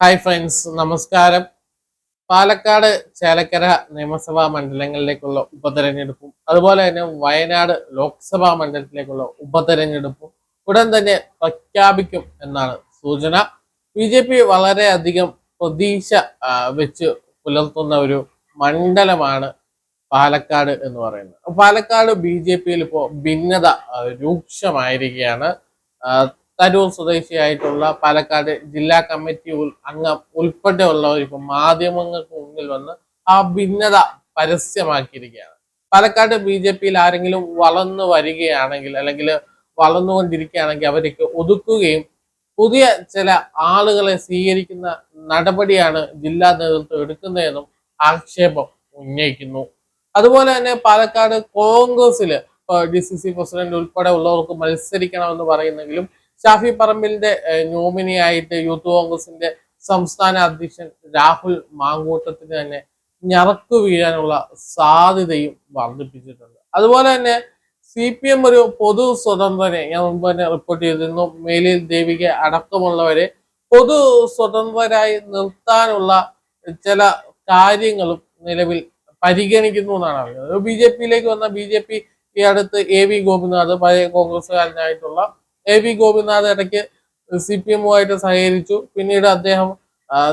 Hi friends നമസ്കാരം. പാലക്കാട് ചേലക്കര നിയമസഭാ മണ്ഡലങ്ങളിലേക്കുള്ള ഉപതെരഞ്ഞെടുപ്പും അതുപോലെ തന്നെ വയനാട് ലോക്സഭാ മണ്ഡലത്തിലേക്കുള്ള ഉപതെരഞ്ഞെടുപ്പും ഉടൻ തന്നെ പ്രഖ്യാപിക്കും എന്നാണ് സൂചന. ബി ജെ പി വളരെയധികം പ്രതീക്ഷ വെച്ച് പുലർത്തുന്ന ഒരു മണ്ഡലമാണ് പാലക്കാട് എന്ന് പറയുന്നത്. പാലക്കാട് ബി ജെ പിയിൽ ഇപ്പോൾ ഭിന്നത രൂക്ഷമായിരിക്കുകയാണ്. തരൂർ സ്വദേശിയായിട്ടുള്ള പാലക്കാട് ജില്ലാ കമ്മിറ്റി അംഗം ഉൾപ്പെടെയുള്ളവർ ഇപ്പൊ മാധ്യമങ്ങൾക്ക് മുന്നിൽ വന്ന് ആ ഭിന്നത പരസ്യമാക്കിയിരിക്കുകയാണ്. പാലക്കാട് ബി ജെ പിയിൽ ആരെങ്കിലും വളർന്നു വരികയാണെങ്കിൽ അല്ലെങ്കിൽ വളർന്നുകൊണ്ടിരിക്കുകയാണെങ്കിൽ അവരൊക്കെ ഒതുക്കുകയും പുതിയ ചില ആളുകളെ സ്വീകരിക്കുന്ന നടപടിയാണ് ജില്ലാ നേതൃത്വം എടുക്കുന്നതെന്നും ആക്ഷേപം ഉന്നയിക്കുന്നു. അതുപോലെ തന്നെ പാലക്കാട് കോൺഗ്രസിൽ ഡി സി സി പ്രസിഡന്റ് ഉൾപ്പെടെ ഉള്ളവർക്ക് മത്സരിക്കണമെന്ന് പറയുന്നെങ്കിലും ഷാഫി പറമ്പിലിന്റെ നോമിനിയായിട്ട് യൂത്ത് കോൺഗ്രസിന്റെ സംസ്ഥാന അധ്യക്ഷൻ രാഹുൽ മാങ്കൂട്ടത്തിന് തന്നെ ഞറക്കു വീഴാനുള്ള സാധ്യതയും വർദ്ധിപ്പിച്ചിട്ടുണ്ട്. അതുപോലെ തന്നെ സി പി എം ഒരു പൊതു സ്വതന്ത്രനെ ഞാൻ മുമ്പ് തന്നെ റിപ്പോർട്ട് ചെയ്തിരുന്നു. മേലിൽ ദേവിക അടക്കമുള്ളവരെ പൊതു സ്വതന്ത്രരായി നിർത്താനുള്ള ചില കാര്യങ്ങളും നിലവിൽ പരിഗണിക്കുന്നു എന്നാണ് അറിയുന്നത്. ബി ജെ പിയിലേക്ക് വന്ന ബി ജെ പി ഈ അടുത്ത് എ വി ഗോപിനാഥ് പഴയ കോൺഗ്രസ്സുകാരനായിട്ടുള്ള എ വി ഗോപിനാഥ് ഇടയ്ക്ക് സി പി എമ്മുമായിട്ട് സഹകരിച്ചു. പിന്നീട് അദ്ദേഹം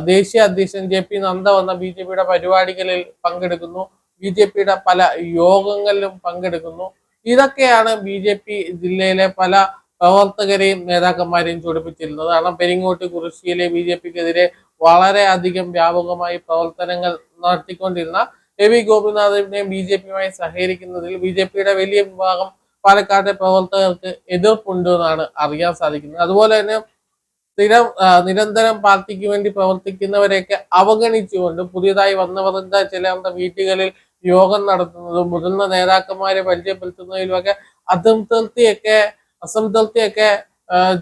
ദേശീയ അധ്യക്ഷൻ ജെ പി നന്ദ വന്ന ബി ജെ പിയുടെ പരിപാടികളിൽ പങ്കെടുക്കുന്നു. ബി ജെ പിയുടെ പല യോഗങ്ങളിലും പങ്കെടുക്കുന്നു. ഇതൊക്കെയാണ് ബി ജെ പി ജില്ലയിലെ പല പ്രവർത്തകരെയും നേതാക്കന്മാരെയും ചൊടിപ്പിച്ചിരുന്നത്. കാരണം പെരിങ്ങോട്ട് കുറിശ്ശിയിലെ ബി ജെ പിക്കെതിരെ വളരെയധികം വ്യാപകമായി പ്രവർത്തനങ്ങൾ നടത്തിക്കൊണ്ടിരുന്ന എ വി ഗോപിനാഥിനെ ബി ജെ പിയുമായി സഹകരിക്കുന്നതിൽ ബി ജെ പിയുടെ വലിയ വിഭാഗം പാലക്കാട്ടെ പ്രവർത്തകർക്ക് എതിർപ്പുണ്ട് എന്നാണ് അറിയാൻ സാധിക്കുന്നത്. അതുപോലെ തന്നെ സ്ഥിരം നിരന്തരം പാർട്ടിക്ക് വേണ്ടി പ്രവർത്തിക്കുന്നവരെയൊക്കെ അവഗണിച്ചുകൊണ്ട് പുതിയതായി വന്നവരുടെ ചിലരുടെ വീട്ടുകളിൽ യോഗം നടത്തുന്നതും മുതിർന്ന നേതാക്കന്മാരെ പരിചയപ്പെടുത്തുന്നതിലുമൊക്കെ അതംതൃപ്തിയൊക്കെ അസംതൃപ്തിയൊക്കെ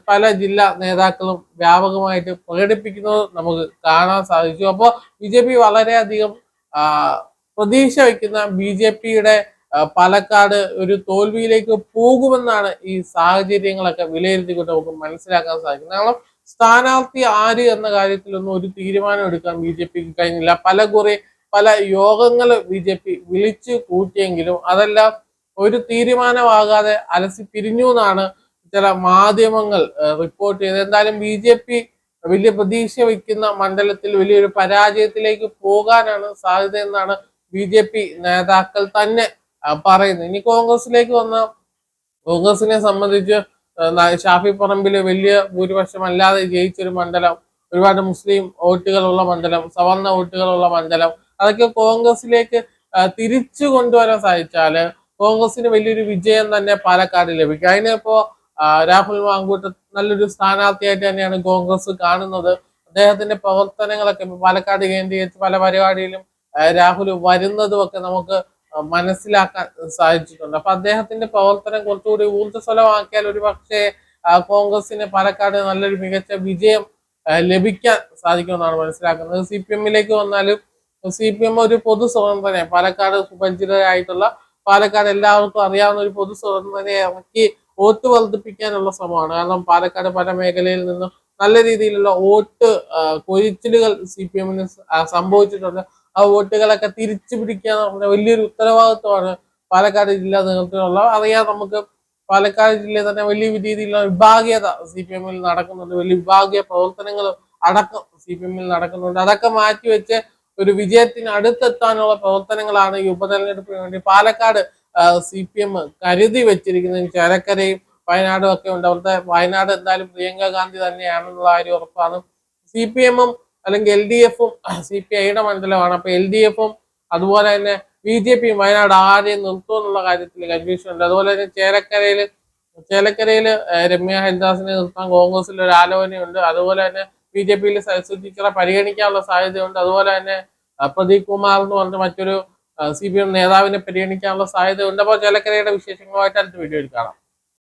പല ജില്ലാ നേതാക്കളും വ്യാപകമായിട്ട് പ്രകടിപ്പിക്കുന്നത് നമുക്ക് കാണാൻ സാധിച്ചു. അപ്പോൾ ബി ജെ പി വളരെയധികം പ്രതീക്ഷ വയ്ക്കുന്ന ബി ജെ പിയുടെ പാലക്കാട് ഒരു തോൽവിയിലേക്ക് പോകുമെന്നാണ് ഈ സാഹചര്യങ്ങളൊക്കെ വിലയിരുത്തിക്കൊണ്ട് നമുക്ക് മനസ്സിലാക്കാൻ സാധിക്കുന്നത്. കാരണം സ്ഥാനാർത്ഥി ആര് എന്ന കാര്യത്തിലൊന്നും ഒരു തീരുമാനം എടുക്കാൻ ബി ജെ പിക്ക് കഴിഞ്ഞില്ല. പല കുറെ പല യോഗങ്ങൾ ബി ജെ പി വിളിച്ചു കൂട്ടിയെങ്കിലും അതെല്ലാം ഒരു തീരുമാനമാകാതെ അലസി പിരിഞ്ഞു എന്നാണ് ചില മാധ്യമങ്ങൾ റിപ്പോർട്ട് ചെയ്തത്. എന്തായാലും ബി ജെ പി വലിയ പ്രതീക്ഷ വയ്ക്കുന്ന മണ്ഡലത്തിൽ വലിയൊരു പരാജയത്തിലേക്ക് പോകാനാണ് സാധ്യത എന്നാണ് ബി ജെ പി നേതാക്കൾ തന്നെ പറയുന്നത് ഇനി കോൺഗ്രസിലേക്ക് വന്ന കോൺഗ്രസിനെ സംബന്ധിച്ച് ഷാഫി പറമ്പിൽ വലിയ ഭൂരിപക്ഷം അല്ലാതെ ജയിച്ചൊരു മണ്ഡലം ഒരുപാട് മുസ്ലിം വോട്ടുകളുള്ള മണ്ഡലം സവർണ വോട്ടുകളുള്ള മണ്ഡലം അതൊക്കെ കോൺഗ്രസിലേക്ക് തിരിച്ചു കൊണ്ടുവരാൻ സാധിച്ചാൽ കോൺഗ്രസിന് വലിയൊരു വിജയം തന്നെ പാലക്കാട് ലഭിക്കും. അതിനിപ്പോ രാഹുൽ മാങ്കൂട്ട് നല്ലൊരു സ്ഥാനാർത്ഥിയായിട്ട് തന്നെയാണ് കോൺഗ്രസ് കാണുന്നത്. അദ്ദേഹത്തിന്റെ പ്രവർത്തനങ്ങളൊക്കെ പാലക്കാട് കേന്ദ്രീകരിച്ച് പല പരിപാടിയിലും രാഹുൽ വരുന്നതും ഒക്കെ നമുക്ക് മനസ്സിലാക്കാൻ സാധിച്ചിട്ടുണ്ട്. അപ്പൊ അദ്ദേഹത്തിന്റെ പ്രവർത്തനം കുറച്ചുകൂടി ഊർജസ്വലമാക്കിയാൽ ഒരു പക്ഷേ കോൺഗ്രസിന് പാലക്കാട് നല്ലൊരു മികച്ച വിജയം ലഭിക്കാൻ സാധിക്കുമെന്നാണ് മനസ്സിലാക്കുന്നത്. സി പി എമ്മിലേക്ക് വന്നാലും സി പി എം ഒരു പൊതു സ്വതന്ത്രനെ പാലക്കാട് സുപരിചിതരായിട്ടുള്ള പാലക്കാട് എല്ലാവർക്കും അറിയാവുന്ന ഒരു പൊതു സ്വതന്ത്രനെ ഇറക്കി വോട്ട് വർദ്ധിപ്പിക്കാനുള്ള ശ്രമമാണ്. കാരണം പാലക്കാട് പല മേഖലയിൽ നിന്നും നല്ല രീതിയിലുള്ള വോട്ട് കൊഴിച്ചിലുകൾ സി പി എമ്മിന് സംഭവിച്ചിട്ടുണ്ട്. ആ വോട്ടുകളൊക്കെ തിരിച്ചു പിടിക്കുക എന്ന് പറഞ്ഞ വലിയൊരു ഉത്തരവാദിത്വമാണ് പാലക്കാട് ജില്ലാ നേതൃത്വത്തിനുള്ള അറിയാം നമുക്ക് പാലക്കാട് ജില്ലയിൽ തന്നെ വലിയ രീതിയിലുള്ള വിഭാഗീയത സി പി എമ്മിൽ നടക്കുന്നുണ്ട്. വലിയ വിഭാഗീയ പ്രവർത്തനങ്ങൾ അടക്കം സി പി എമ്മിൽ നടക്കുന്നുണ്ട്. അതൊക്കെ മാറ്റിവെച്ച് ഒരു വിജയത്തിന് അടുത്തെത്താനുള്ള പ്രവർത്തനങ്ങളാണ് ഈ ഉപതെരഞ്ഞെടുപ്പിന് വേണ്ടി പാലക്കാട് സി പി എം കരുതി വെച്ചിരിക്കുന്ന ചേലക്കരയും വയനാടും ഒക്കെ ഉണ്ട്. അവിടുത്തെ വയനാട് എന്തായാലും പ്രിയങ്ക ഗാന്ധി തന്നെയാണെന്നുള്ള കാര്യം ഉറപ്പാണ്. സി പി എമ്മും അല്ലെങ്കിൽ എൽ ഡി എഫും സി പി ഐയുടെ മണ്ഡലമാണ് അപ്പൊ എൽ ഡി എഫും അതുപോലെ തന്നെ ബി ജെ പിയും വയനാട് ആരെയും നിർത്തും എന്നുള്ള കാര്യത്തിൽ കൺഫ്യൂഷൻ ഉണ്ട്. അതുപോലെ തന്നെ ചേലക്കരയിൽ ചേലക്കരയിൽ രമ്യ ഹരിദാസിനെ നിർത്താൻ കോൺഗ്രസിൽ ഒരു ആലോചനയുണ്ട്. അതുപോലെ തന്നെ ബി ജെ പിയിൽ സരസ്വതി പരിഗണിക്കാനുള്ള സാധ്യതയുണ്ട്. അതുപോലെ തന്നെ പ്രദീപ് കുമാർ എന്ന് പറഞ്ഞ മറ്റൊരു സി പി എം നേതാവിനെ പരിഗണിക്കാനുള്ള സാധ്യതയുണ്ട്. അപ്പോൾ ചേലക്കരയുടെ വിശേഷങ്ങളുമായിട്ട് അടുത്ത വീഡിയോയിൽ കാണാം.